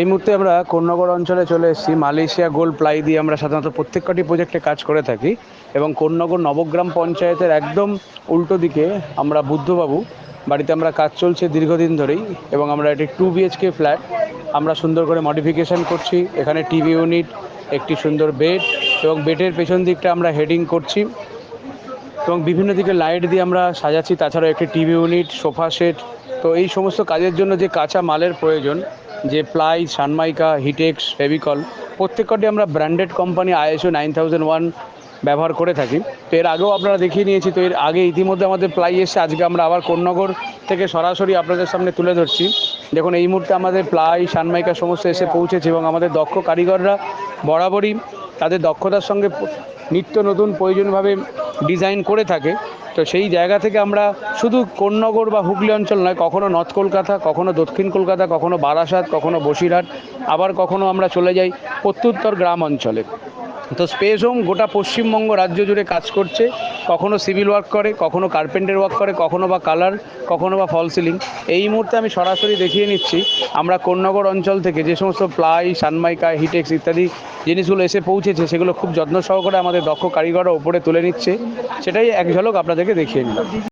এই মুহূর্তে আমরা কোন্নগর অঞ্চলে চলে এসেছি। মালয়েশিয়া গোল্ড প্লাই দিয়ে আমরা সাধারণত প্রত্যেক কটি প্রজেক্টে কাজ করে থাকি এবং কোন্নগর নবগ্রাম পঞ্চায়েতের একদম উল্টো দিকে আমরা বুদ্ধবাবু বাড়িতে আমরা কাজ চলছে দীর্ঘদিন ধরেই এবং আমরা এটি টু বিএইচকে ফ্ল্যাট আমরা সুন্দর করে মডিফিকেশন করছি। এখানে টিভি ইউনিট একটি সুন্দর বেড এবং বেডের পেছন দিকটা আমরা হেডিং করছি এবং বিভিন্ন দিকে লাইট দিয়ে আমরা সাজাচ্ছি। তাছাড়াও একটি টিভি ইউনিট সোফা সেট তো এই সমস্ত কাজের জন্য যে কাঁচা মালের প্রয়োজন যে প্লাই সানমাইকা হিটেক্স ফেভিকল প্রত্যেকটি আমরা branded company ISO nine thousand one ব্যবহার করে থাকি। তো এর আগেও আপনারা দেখিয়ে নিয়েছি, তো এর আগে ইতিমধ্যে আমাদের প্লাই এসে আজকে আমরা আবার কোন্নগর থেকে সরাসরি আপনাদের সামনে তুলে ধরছি। দেখুন, এই মুহূর্তে আমাদের প্লাই সানমাইকা সমস্ত এসে পৌঁছেছে এবং আমাদের দক্ষ কারিগররা বরাবরই তাদের দক্ষতার সঙ্গে নিত্য নতুন প্রয়োজনভাবে ডিজাইন করে থাকে। তো সেই জায়গা থেকে আমরা শুধু কোন্নগর বা হুগলি অঞ্চল নয়, কখনো নর্থ কলকাতা, কখনো দক্ষিণ কলকাতা, কখনো বারাসাত, কখনো বসিরহাট, আবার কখনো আমরা চলে যাই প্রত্যুত্তর গ্রাম অঞ্চলে। তো স্পেস হোম গোটা পশ্চিমবঙ্গ রাজ্য জুড়ে কাজ করছে। কখনো সিভিল ওয়ার্ক করে, কখনো কার্পেন্টার ওয়ার্ক করে, কখনো বা কালার কখনো বা ফল সিলিং এই মুহূর্তে আমি সরাসরি দেখিয়ে নিচ্ছি, আমরা কোন্নগর অঞ্চল থেকে যে সমস্ত প্লাই সানমাইকা, হিটেক্স ইত্যাদি জিনিসগুলো এসে পৌঁছেছে, সেগুলো খুব যত্ন সহকারে আমাদের দক্ষ কারিগররা ওপরে তুলে নিচ্ছে। সেটাই এক ঝলক আপনাদেরকে দেখিয়ে নিলাম